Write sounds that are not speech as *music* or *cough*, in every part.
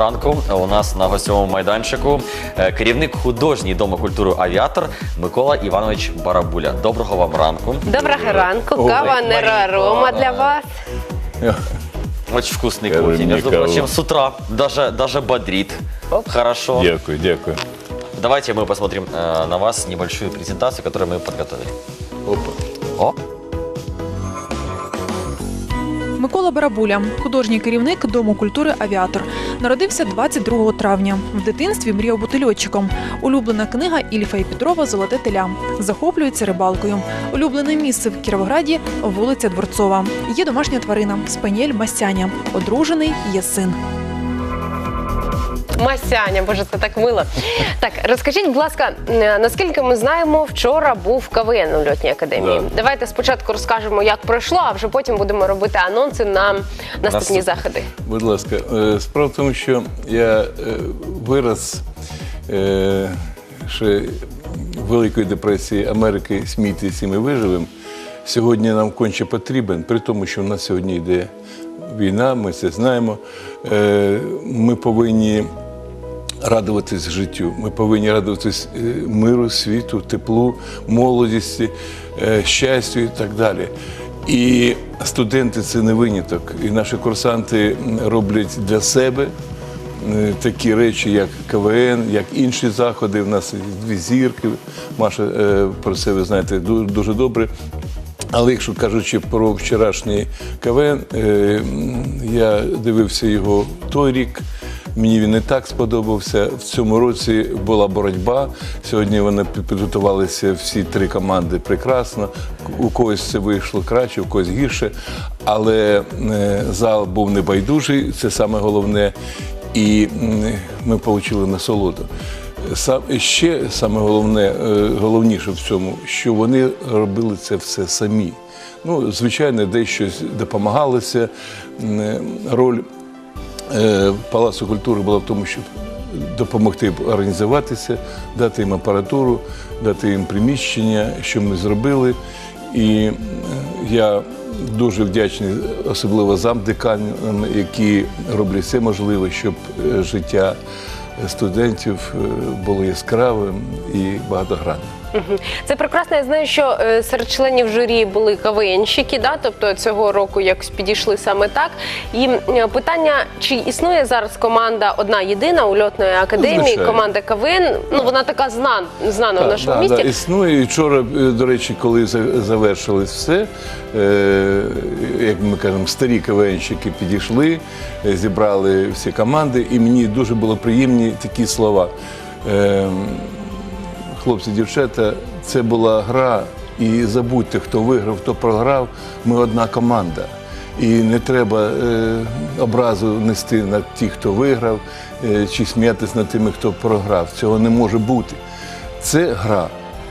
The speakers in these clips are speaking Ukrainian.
ранку. У нас на гостьовому майданчику е, керівник художньої дому культури Авіатор Микола Іванович Барабуля. Доброго вам ранку. Доброго ранку, Ой, кава Нера Рома для вас. Очень вкусный Кава кофе. мне, Между кава. прочим, с утра даже, даже бодрит. Хорошо. Дякую, дякую. Давайте мы посмотрим э, на вас небольшую презентацию, которую мы подготовили. Опа. О, Микола Барабуля, художній керівник Дому культури Авіатор, народився 22 травня. В дитинстві мріяв бути льотчиком. Улюблена книга Ільфа і Петрова Золоте теля. Захоплюється рибалкою. Улюблене місце в Кіровограді вулиця Дворцова. Є домашня тварина спаніель Масяня. Одружений є син. Масяня, боже, це так мило. Так, розкажіть, будь ласка, е, наскільки ми знаємо, вчора був КВН у льотній академії. Да. Давайте спочатку розкажемо, як пройшло, а вже потім будемо робити анонси на наступні Наступ- заходи. Будь ласка, е, справа в тому, що я е, вираз ще Великої депресії Америки смійтесь і ми виживемо. Сьогодні нам конче потрібен, при тому, що в нас сьогодні йде війна, ми це знаємо. Ми повинні радуватись життю. Ми повинні радуватись е, миру, світу, теплу, молодості, е, щастю і так далі. І студенти це не виняток. І наші курсанти роблять для себе е, такі речі, як КВН, як інші заходи. У нас дві зірки. Маша про це ви знаєте дуже добре. Але якщо кажучи про вчорашній КВН, я дивився його той рік. Мені він не так сподобався. В цьому році була боротьба. Сьогодні вони підготувалися всі три команди прекрасно. У когось це вийшло краще, у когось гірше. Але е, зал був небайдужий, це саме головне. І ми отримали насолоду. Сам ще саме головне, е, головніше в цьому, що вони робили це все самі. Ну, звичайно, дещо допомагалося. Е, Роль Палацу культури була в тому, щоб допомогти організуватися, дати їм апаратуру, дати їм приміщення, що ми зробили. І е, я дуже вдячний, особливо замдеканам, які роблять все можливе, щоб е, життя студентів е, було яскравим і багатогранним. *laughs* Це прекрасно. Я знаю, що е, серед членів журі були КВНщики, да? тобто цього року якось підійшли саме так. І е, питання, чи існує зараз команда одна єдина у льотної академії, Звичайно. команда КВН. Ну вона така знан, знана в нашому да, місті. Да, існує. І вчора, е, до речі, коли завершилось все, е, як ми кажемо, старі КВНщики підійшли, зібрали всі команди, і мені дуже було приємні такі слова. Е, хлопці, дівчата, це була гра, і забудьте, хто виграв, хто програв. Ми одна команда. І не треба е, образу нести на тих, хто виграв, е, чи сміятися над тими, хто програв. Цього не може бути. Це гра.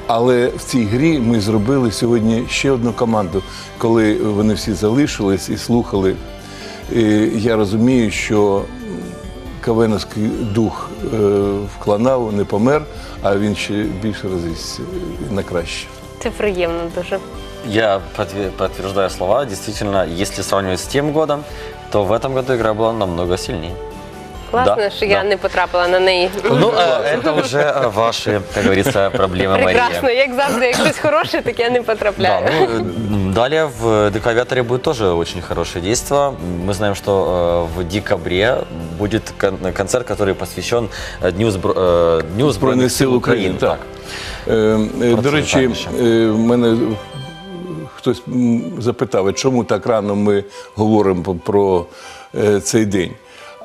Але в цій грі ми зробили сьогодні ще одну команду, коли вони всі залишились і слухали. І я розумію, що кавеновський дух е, в Кланаву не помер, а він ще більше розрісся на краще. Це приємно дуже. я подтвер- подтверждаю слова. Действительно, если сравнивать с тем годом, то в этом году игра была намного сильнее. Класно, Да, що я да. не потрапила на неї. Ну, э, это уже э, ваши, как говорится, проблемы, Прекрасно, Мария. як завжди, як щось хороше, так я не Да, потрапляю. ну, э, далее в ДК «Авиаторе» будет тоже очень хорошее действие. Мы знаем, что э, в декабре будет кон- концерт, который посвящен э, Дню, Збро- э, Дню Збройних сил України. Так. Е, е, Про До це речі, детальніше. е, в мене хтось м, запитав, а чому так рано ми говоримо по- про е, цей день.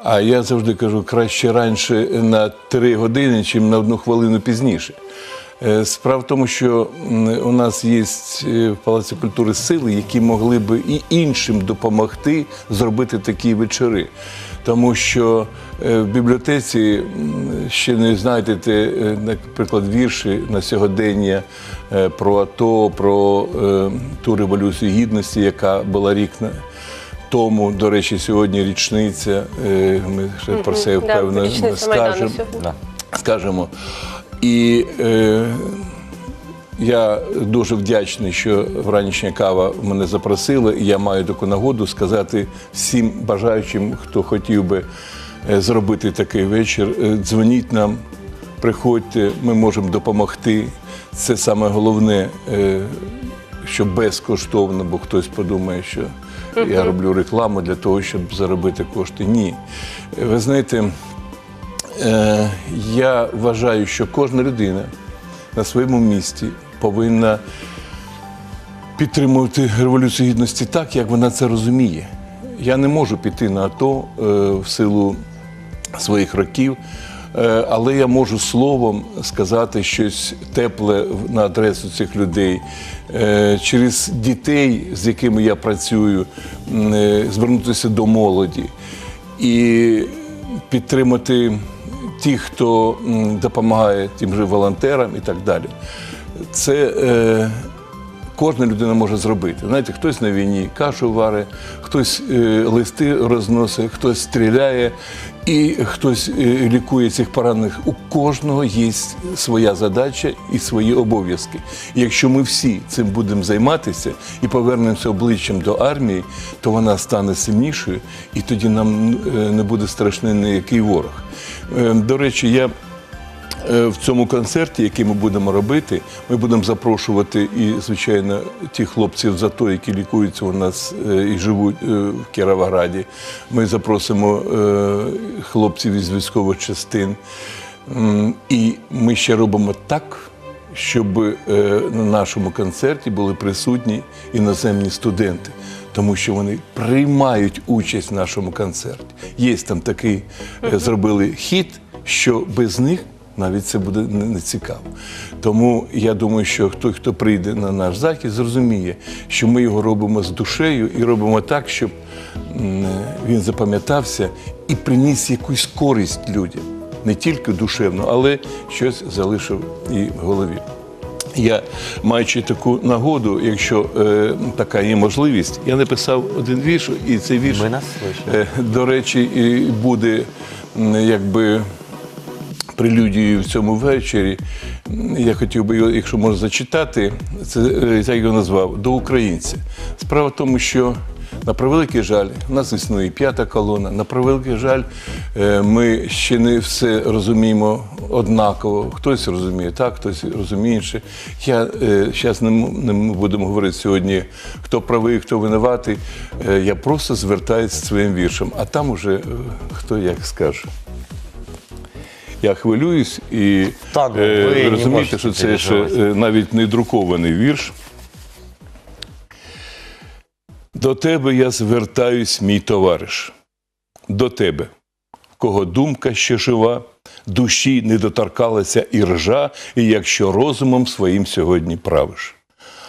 А я завжди кажу, краще раніше на три години, ніж на одну хвилину пізніше. Е, Справа в тому, що у нас є е, в Палаці культури сили, які могли би і іншим допомогти зробити такі вечори. Тому що е, в бібліотеці ще не знайдете, наприклад, вірші на сьогодення про АТО, про ту революцію гідності, яка була рік тому. До речі, сьогодні річниця. Ми ще про це впевнено скажемо скажемо. І е, я дуже вдячний, що вранішня кава мене запросила, і я маю таку нагоду сказати всім бажаючим, хто хотів би е, зробити такий вечір. Е, Дзвоніть нам, приходьте, ми можемо допомогти. Це саме головне, е, що безкоштовно, бо хтось подумає, що я роблю рекламу для того, щоб заробити кошти. Ні. Ви знаєте, я вважаю, що кожна людина на своєму місці повинна підтримувати революцію гідності так, як вона це розуміє. Я не можу піти на АТО е, в силу своїх років, е, але я можу словом сказати щось тепле на адресу цих людей. Е, через дітей, з якими я працюю, е, звернутися до молоді і підтримати тих, хто допомагає тим же волонтерам і так далі. Це е, кожна людина може зробити. Знаєте, хтось на війні кашу варить, хтось е, листи розносить, хтось стріляє і хтось е, лікує цих поранених. У кожного є своя задача і свої обов'язки. Якщо ми всі цим будемо займатися і повернемося обличчям до армії, то вона стане сильнішою, і тоді нам е, не буде страшний ніякий ворог. Е, До речі, я в цьому концерті, який ми будемо робити, ми будемо запрошувати і, звичайно, тих хлопців за то, які лікуються у нас е, і живуть е, в Кіровограді. Ми запросимо е, хлопців із військових частин. І ми ще робимо так, щоб е, на нашому концерті були присутні іноземні студенти, тому що вони приймають участь в нашому концерті. Є там такий, е, зробили хід, що без них навіть це буде не, цікаво. Тому я думаю, що той, хто прийде на наш захід, зрозуміє, що ми його робимо з душею і робимо так, щоб він запам'ятався і приніс якусь користь людям, не тільки душевно, але щось залишив і в голові. Я, маючи таку нагоду, якщо е, така є можливість, я написав один вірш, і цей вірш, е, до речі, і буде якби прелюдією в цьому вечорі. Я хотів би якщо можна зачитати, це е, я його назвав до українця. Справа в тому, що на превеликий жаль, у нас існує п'ята колона. На превеликий жаль, е, ми ще не все розуміємо однаково. Хтось розуміє так, хтось розуміє інше. Я зараз не, не будемо говорити сьогодні, хто правий, хто винуватий. Е, Я просто звертаюся своїм віршем, а там уже е, хто як скаже. Я хвилююсь і Та ну, е, ви не розумієте, можете що це ще переживати. е, навіть не друкований вірш. До тебе я звертаюсь, мій товариш, до тебе, в кого думка ще жива, душі не доторкалася і ржа, і якщо розумом своїм сьогодні правиш.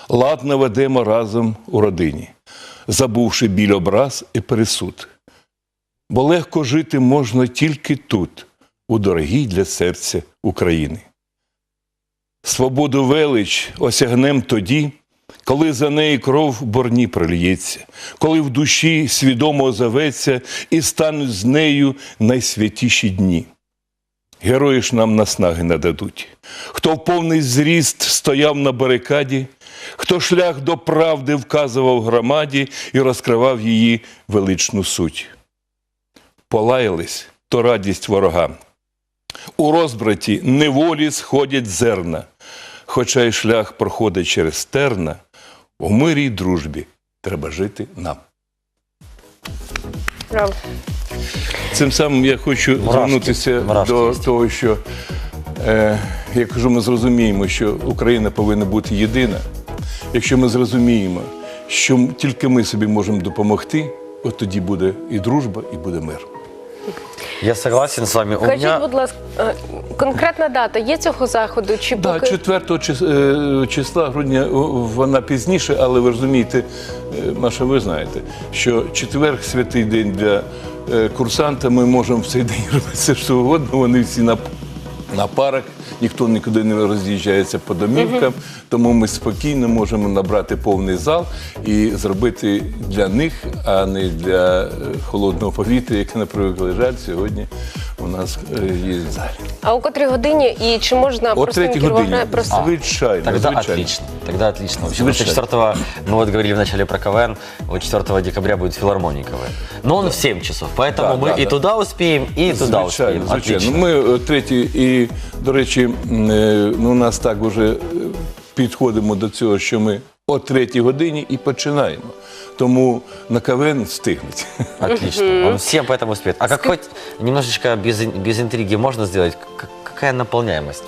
Ладно ведемо разом у родині, забувши біль образ і пересуд. Бо легко жити можна тільки тут, у дорогій для серця України. Свободу велич осягнем тоді, коли за неї кров в борні прольється, коли в душі свідомо озоветься і стануть з нею найсвятіші дні. Герої ж нам наснаги нададуть. Хто в повний зріст стояв на барикаді, хто шлях до правди вказував громаді і розкривав її величну суть. Полаялись то радість ворогам. У розбраті неволі сходять зерна, хоча й шлях проходить через терна, у мирі й дружбі треба жити нам. Правда. Цим самим я хочу Мурашки. звернутися Мурашки до того, що е, я кажу, ми зрозуміємо, що Україна повинна бути єдина. Якщо ми зрозуміємо, що тільки ми собі можемо допомогти, от тоді буде і дружба, і буде мир. Я согласен с вами. У Скажіть, меня... будь ласка, е, конкретна дата є цього заходу? Чи Так, поки 4 чис- е, числа грудня о, вона пізніше, але ви розумієте, е, Маша, ви знаєте, що четвер святий день для е, курсанта, ми можемо в цей день *laughs* робити все, що угодно, вони всі на, на парах, ніхто нікуди не роз'їжджається по домівкам, тому ми спокійно можемо набрати повний зал і зробити для них, а не для е, холодного повітря, яке, на превеликий жаль, сьогодні у нас е, є в залі. а о котрій годині і чи можна О простим третій годині. просто Звичайно, Тогда звичайно. отлично. Тогда отлично. Вообще, потому что Совершенно. 4 мы вот говорили вначале про КВН, вот 4 декабря будет филармония КВН. Но он в 7 часов, поэтому Да, мы да, и да. туда успеем, и туда успеем. звичайно. Отлично. Ну, Ми е, третій, і, до речі, м, е, ну, у нас так вже е, підходимо до цього, що ми о третій годині і починаємо. Тому на КВН встигнуть. Отлично. Он всем поэтому успеет. А как хоть немножечко без, ин- без интриги можно сделать? К- какая наполняемость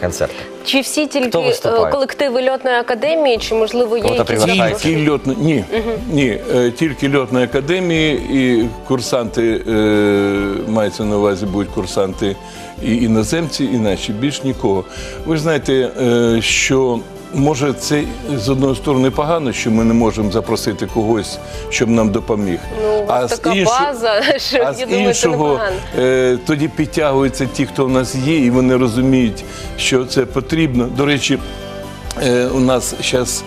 Концерта? Чи всі тільки виступає? е, колективи льотної академії, чи можливо є Кого-то якісь приглашають? Тільки льотно- ні, ні, е, тільки льотної академії і курсанти, е, мається на увазі будуть курсанти і іноземці, і наші, більш нікого. Ви ж знаєте, е, що може це з одної сторони погано, що ми не можемо запросити когось, щоб нам допоміг. Ну, вас з така іншого- база, *laughs* що а з думаю, це іншого непогано. е, тоді підтягуються ті, хто в нас є, і вони розуміють, що це потрібно. До речі, е, у нас зараз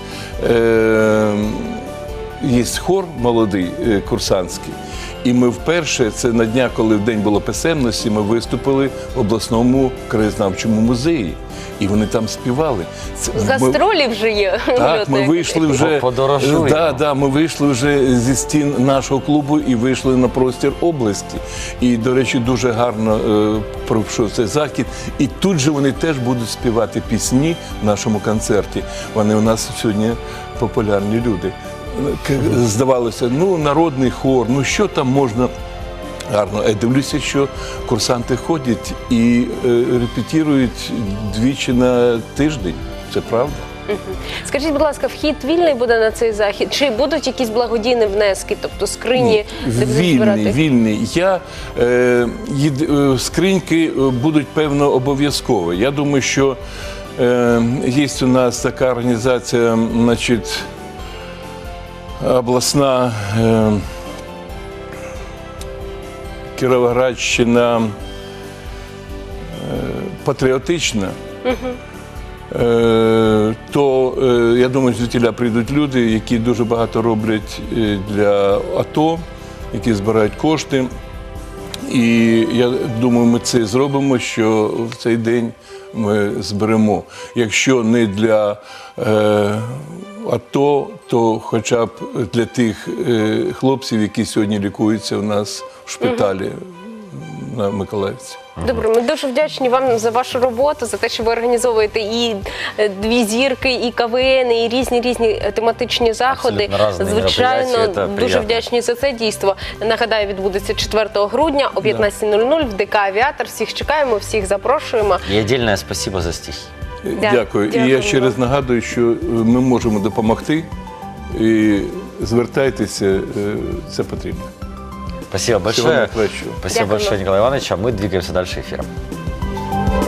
е, є хор молодий е, курсантський. І ми вперше, це на дня, коли в день було писемності, ми виступили в обласному краєзнавчому музеї. І вони там співали. Це гастролі вже є. так, ми вийшли вже Подорожуємо. Да, да, ми вийшли вже зі стін нашого клубу і вийшли на простір області. І, до речі, дуже гарно е, пройшов цей захід. І тут же вони теж будуть співати пісні в нашому концерті. Вони у нас сьогодні популярні люди. Здавалося, ну народний хор, ну що там можна. Гарно, я дивлюся, що курсанти ходять і е, репетірують двічі на тиждень. Це правда? Скажіть, будь ласка, вхід вільний буде на цей захід? Чи будуть якісь благодійні внески, тобто скрині, будуть Вільний, збирати? вільний. Я, е, е, скриньки е, будуть певно обов'язкові. Я думаю, що е, є у нас така організація, значить, обласна е, Кіровоградщина е, патріотична. Е, то я думаю, звідтіля прийдуть люди, які дуже багато роблять для АТО, які збирають кошти. І я думаю, ми це зробимо, що в цей день ми зберемо. Якщо не для е, АТО, то хоча б для тих е, хлопців, які сьогодні лікуються у нас в шпиталі на Миколаївці. Добре, ми дуже вдячні вам за вашу роботу, за те, що ви організовуєте і е, дві зірки, і КВН, і різні різні е, тематичні заходи. Абсолютно Звичайно, дуже вдячні за це дійство. Нагадаю, відбудеться 4 грудня о 15.00 в ДК Авіатор. Всіх чекаємо, всіх запрошуємо. И отдельное спасибо за стихи. Да, Дякую. І я ще раз нагадую, що е, ми можемо допомогти. І звертайтеся, е, це потрібно. Спасибо большое. Спасибо большое, Николай Иванович. А мы двигаемся дальше эфиром.